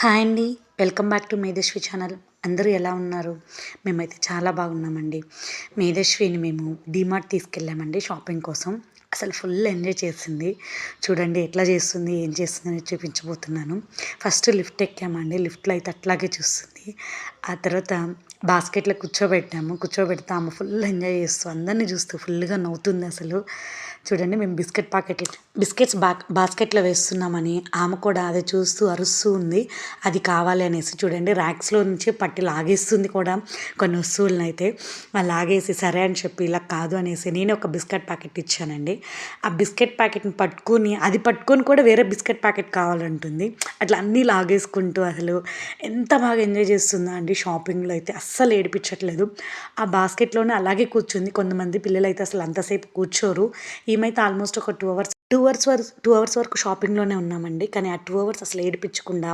Hi అండి. Welcome back to Medheshwi channel. అందరూ ఎలా ఉన్నారు? మేమైతే చాలా బాగున్నామండి. మేధేశ్విని మేము డీమార్ట్ తీసుకెళ్ళామండి షాపింగ్ కోసం. అసలు ఫుల్ ఎంజాయ్ చేసింది. చూడండి ఎట్లా చేస్తుంది ఏం చేస్తుంది అని చూపించబోతున్నాను. ఫస్ట్ లిఫ్ట్ ఎక్కామండి. లిఫ్ట్లో అయితే అట్లాగే చూస్తుంది. ఆ తర్వాత బాస్కెట్లో కూర్చోబెట్టాము. కూర్చోబెడితే ఆమె ఫుల్ ఎంజాయ్ చేస్తూ అందరినీ చూస్తూ ఫుల్గా నవ్వుతుంది అసలు. చూడండి మేము బిస్కెట్ ప్యాకెట్ బిస్కెట్స్ బా బాస్కెట్లో వేస్తున్నామని ఆమె కూడా అది చూస్తూ అరుస్తూ ఉంది. అది కావాలి అనేసి చూడండి ర్యాక్స్లో నుంచి పట్టి లాగేస్తుంది కూడా కొన్ని వస్తువులను అయితే. లాగేసి సరే అని చెప్పి ఇలా కాదు అనేసి నేను ఒక బిస్కెట్ ప్యాకెట్ ఇచ్చానండి. ఆ బిస్కెట్ ప్యాకెట్ని పట్టుకొని అది పట్టుకొని కూడా వేరే బిస్కెట్ ప్యాకెట్ కావాలంటుంది. అట్లా అన్నీ లాగేసుకుంటూ అసలు ఎంత బాగా ఎంజాయ్ చేస్తుందో అండి షాపింగ్లో అయితే. అస్సలు ఏడిపించట్లేదు. ఆ బాస్కెట్లోనే అలాగే కూర్చుంది. కొంతమంది పిల్లలు అయితే అసలు అంతసేపు కూర్చోరు. ఈమైతే ఆల్మోస్ట్ ఒక టూ అవర్స్ టూ అవర్స్ వరకు టూ అవర్స్ వరకు షాపింగ్లోనే ఉన్నామండి. కానీ ఆ టూ అవర్స్ అసలు ఏడిపించకుండా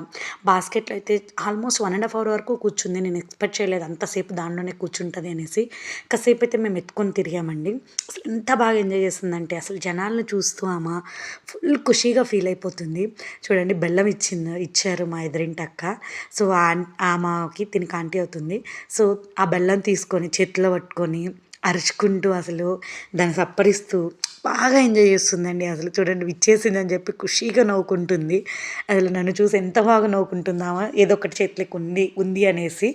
బాస్కెట్లో అయితే almost one and half hour వరకు కూర్చుంది. నేను ఎక్స్పెక్ట్ చేయలేదు అంతసేపు దానిలోనే కూర్చుంటుంది అనేసి. కాసేపు అయితే మేము ఎత్తుకొని తిరిగామండి. అసలు ఎంత బాగా ఎంజాయ్ చేస్తుందంటే అసలు జనాలను చూస్తూ ఆమె ఫుల్ ఖుషీగా ఫీల్ అయిపోతుంది. చూడండి బెల్లం ఇచ్చింది ఇచ్చారు మా ఎదురింటక్క సో ఆమెకి తినక ఆంటీ అవుతుంది. సో ఆ బెల్లం తీసుకొని చేతిలో పట్టుకొని అరుచుకుంటూ అసలు దాన్ని సప్పరిస్తూ బాగా ఎంజాయ్ చేస్తుందండి అసలు. చూడండి ఇచ్చేసిందని చెప్పి ఖుషీగా నవ్వుకుంటుంది. అసలు నన్ను చూసి ఎంత బాగా నవ్వుకుంటుందామా? ఏదో ఒకటి చేతిలోకి ఉంది ఉంది అనేసి.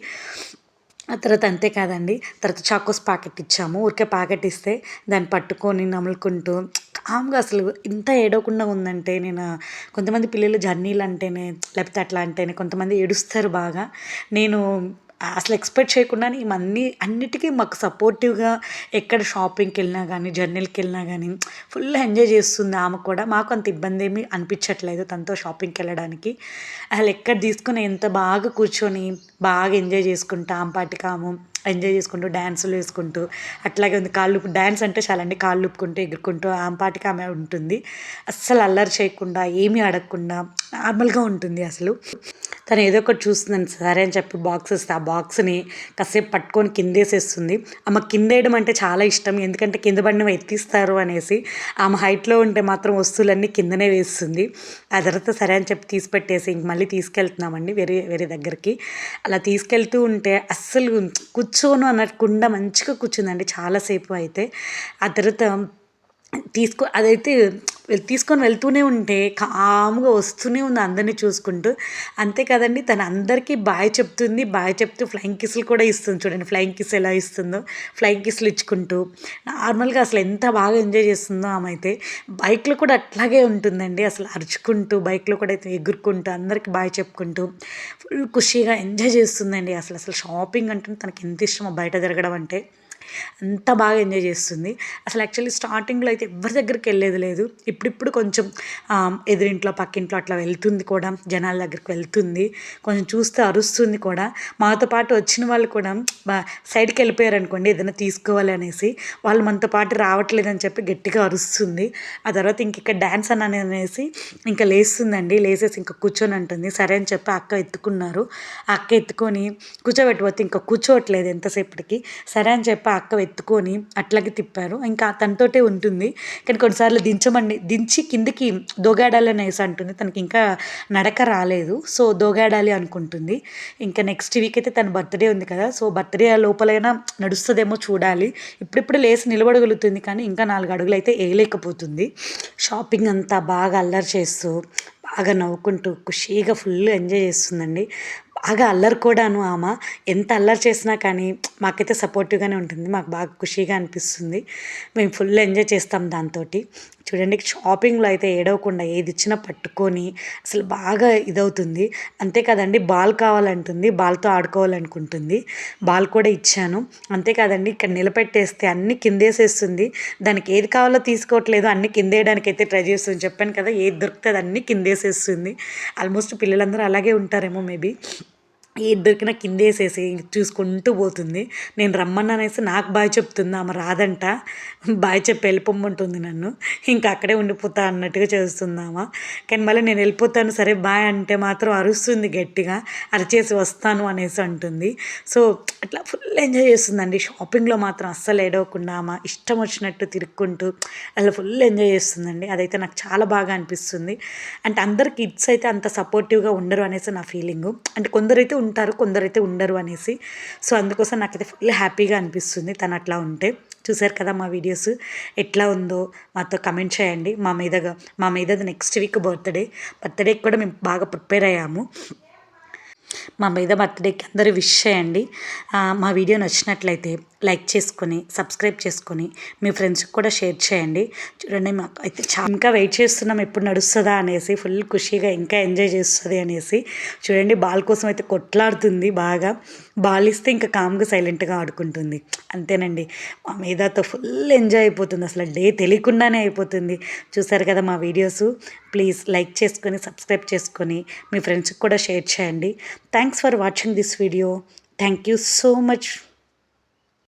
ఆ తర్వాత అంతే కాదండి తర్వాత చాకోస్ ప్యాకెట్ ఇచ్చాము. ఊరికే ప్యాకెట్ ఇస్తే దాన్ని పట్టుకొని నములుకుంటూ కామ్గా అసలు ఇంత ఏడవకుండా ఉందంటే నేను కొంతమంది పిల్లలు జర్నీలు అంటేనే లేకపోతే అట్లా అంటేనే కొంతమంది ఏడుస్తారు బాగా. నేను అసలు ఎక్స్పెక్ట్ చేయకుండానే ఇవన్నీ అన్నిటికీ మాకు సపోర్టివ్గా ఎక్కడ షాపింగ్కి వెళ్ళినా కానీ జర్నీలకి వెళ్ళినా కానీ ఫుల్ ఎంజాయ్ చేస్తుంది ఆమె కూడా. మాకు అంత ఇబ్బంది ఏమీ అనిపించట్లేదు తనతో షాపింగ్కి వెళ్ళడానికి. అసలు ఎక్కడ తీసుకుని ఎంత బాగా కూర్చొని బాగా ఎంజాయ్ చేసుకుంటా ఆమె పాటికి ఆమె ఎంజాయ్ చేసుకుంటూ డ్యాన్సులు వేసుకుంటూ అట్లాగే ఉంది కాళ్ళు డ్యాన్స్ అంటే చాలా అండి. కాళ్ళు ఊపుకుంటూ ఎగురుకుంటూ ఆమె పాటికి ఆమె ఉంటుంది. అస్సలు అల్లరి చేయకుండా ఏమీ అడగకుండా నార్మల్గా ఉంటుంది అసలు. తను ఏదో ఒకటి చూస్తుందని సరే అని చెప్పి బాక్స్ ఇస్తే ఆ బాక్స్ని కాసేపు పట్టుకొని కిందేసేస్తుంది. ఆమె కిందేయడం అంటే చాలా ఇష్టం. ఎందుకంటే కింద పడిన ఎత్తిస్తారు అనేసి ఆమె హైట్లో ఉంటే మాత్రం వస్తువులన్నీ కిందనే వేస్తుంది. ఆ తర్వాత సరే అని చెప్పి తీసి పెట్టేసి ఇంక మళ్ళీ తీసుకెళ్తున్నామండి వేరే వేరే దగ్గరికి. అలా తీసుకెళ్తూ ఉంటే అస్సలు కూర్చోను అనకుండా మంచిగా కూర్చుందండి. చాలాసేపు అయితే. ఆ తర్వాత తీసుకో అదైతే తీసుకొని వెళ్తూనే ఉంటే కామ్గా వస్తూనే ఉంది అందరినీ చూసుకుంటూ. అంతే కదండి తను అందరికీ బాయ్ చెప్తుంది బాయ్ చెప్తూ ఫ్లయింగ్ కిస్లు కూడా ఇస్తుంది చూడండి. ఫ్లయింగ్ కిస్ ఎలా ఇస్తుందో ఫ్లయింగ్ కిస్లు ఇచ్చుకుంటూ. నార్మల్గా అసలు ఎంత బాగా ఎంజాయ్ చేస్తుందో ఆమె అయితే బైక్లో కూడా అట్లాగే ఉంటుందండి. అసలు అరుచుకుంటూ బైక్లో కూడా అయితే ఎగురుకుంటూ అందరికీ బాయ్ చెప్పుకుంటూ ఫుల్ ఖుషీగా ఎంజాయ్ చేస్తుందండి. అసలు అసలు షాపింగ్ అంటే తనకి ఎంత ఇష్టమో బయట తిరగడం అంటే. అంత బాగా ఎంజాయ్ చేస్తుంది. అసలు యాక్చువల్లీ స్టార్టింగ్లో అయితే ఎవరి దగ్గరికి వెళ్ళేది లేదు. ఇప్పుడిప్పుడు కొంచెం ఎదురింట్లో పక్కింట్లో అట్లా వెళ్తుంది కూడా జనాల దగ్గరికి వెళ్తుంది. కొంచెం చూస్తే అరుస్తుంది కూడా. మాతో పాటు వచ్చిన వాళ్ళు కూడా సైడ్కి వెళ్ళిపోయారు అనుకోండి ఏదైనా తీసుకోవాలి అనేసి వాళ్ళు మనతో పాటు రావట్లేదని చెప్పి గట్టిగా అరుస్తుంది. ఆ తర్వాత ఇంక ఇక్కడ డ్యాన్స్ అని అనేసి ఇంకా లేస్తుందండి. లేసేసి ఇంకా కూర్చొని అంటుంది. సరే అని చెప్పి అక్క ఎత్తుకున్నారు. అక్క ఎత్తుకొని కూర్చోబెట్టబోతే ఇంకా కూర్చోవట్లేదు ఎంతసేపటికి. సరే అని చెప్పి అక్క ఎత్తుకొని అట్లాగే తిప్పారు. ఇంకా తనతోటే ఉంటుంది. కానీ కొన్నిసార్లు దించమండి. దించి కిందికి దోగాడాలని అనేసి అంటుంది. తనకి ఇంకా నడక రాలేదు. సో దోగాడాలి అనుకుంటుంది. ఇంకా నెక్స్ట్ వీక్ అయితే తన బర్త్డే ఉంది కదా. సో బర్త్డే లోపలైనా నడుస్తుందేమో చూడాలి. ఇప్పుడిప్పుడు లేసి నిలబడగలుగుతుంది కానీ ఇంకా నాలుగు అడుగులు అయితే వేయలేకపోతుంది. షాపింగ్ అంతా బాగా అల్లరి చేస్తూ బాగా నవ్వుకుంటూ ఖుషీగా ఫుల్ ఎంజాయ్ చేస్తుందండి. బాగా అల్లరి కూడాను ఆమె. ఎంత అల్లరి చేసినా కానీ మాకైతే సపోర్టివ్గానే ఉంటుంది. మాకు బాగా ఖుషీగా అనిపిస్తుంది. మేము ఫుల్ ఎంజాయ్ చేస్తాం దాంతో చూడండి షాపింగ్లో అయితే ఏడవకుండా ఏది ఇచ్చినా పట్టుకొని అసలు బాగా ఇదవుతుంది. అంతేకాదండి బాల్ కావాలంటుంది బాల్తో ఆడుకోవాలనుకుంటుంది. బాల్ కూడా ఇచ్చాను. అంతేకాదండి ఇక్కడ నిలబెట్టేస్తే అన్ని కిందేసేస్తుంది. దానికి ఏది కావాలో తీసుకోవట్లేదు అన్ని కిందేయడానికి అయితే ట్రై చేస్తుంది. చెప్పాను కదా ఏది దొరుకుతుంది అన్ని కిందేసేస్తుంది. ఆల్మోస్ట్ పిల్లలందరూ అలాగే ఉంటారేమో మేబీ ఏ దొరికినా కిందేసేసి చూసుకుంటూ పోతుంది. నేను రమ్మన్నానేసి నాకు బాయ్ చెప్తుంది. ఆమె రాదంట. బాయ్ చెప్పి వెళ్ళిపోమ్మంటుంది నన్ను. ఇంకా అక్కడే ఉండిపోతా అన్నట్టుగా చేస్తుందామా కానీ మళ్ళీ నేను వెళ్ళిపోతాను. సరే బాయ్ అంటే మాత్రం అరుస్తుంది గట్టిగా. అరిచేసి వస్తాను అనేసి అంటుంది. సో అట్లా ఫుల్ ఎంజాయ్ చేస్తుందండి. షాపింగ్లో మాత్రం అస్సలు ఏడవకుండా ఆమె ఇష్టం వచ్చినట్టు తిరుక్కుంటూ అలా ఫుల్ ఎంజాయ్ చేస్తుందండి. అదైతే నాకు చాలా బాగా అనిపిస్తుంది. అంటే అందరు కిడ్స్ అయితే అంత సపోర్టివ్గా ఉండరు అనేసి నా ఫీలింగు. అంటే కొందరైతే ఉంటారు కొందరైతే ఉండరు అనేసి. సో అందుకోసం నాకైతే ఫుల్ హ్యాపీగా అనిపిస్తుంది తను అట్లా ఉంటే. చూసారు కదా మా వీడియోస్ ఎట్లా ఉందో మాతో కమెంట్ చేయండి. మా మీదగా మా మీద నెక్స్ట్ వీక్ బర్త్డే బర్త్డేకి కూడా మేము బాగా ప్రిపేర్ అయ్యాము. మా మీద బర్త్డేకి అందరూ విష్ చేయండి. మా వీడియో నచ్చినట్లయితే లైక్ చేసుకొని సబ్స్క్రైబ్ చేసుకొని మీ ఫ్రెండ్స్కి కూడా షేర్ చేయండి. చూడండి మాకు అయితే చా ఇంకా వెయిట్ చేస్తున్నాం ఎప్పుడు నడుస్తుందా అనేసి ఫుల్ ఖుషీగా ఇంకా ఎంజాయ్ చేస్తుంది అనేసి. చూడండి బాల్ కోసం అయితే కొట్లాడుతుంది బాగా. బాల్ ఇస్తే ఇంకా కామ్గా సైలెంట్గా ఆడుకుంటుంది. అంతేనండి. మా మీదతో ఫుల్ ఎంజాయ్ అయిపోతుంది. అసలు డే తెలియకుండానే అయిపోతుంది. చూసారు కదా మా వీడియోస్? ప్లీజ్ లైక్ చేసుకొని సబ్స్క్రైబ్ చేసుకొని మీ ఫ్రెండ్స్కి కూడా షేర్ చేయండి. Thanks for watching this video. Thank you so much.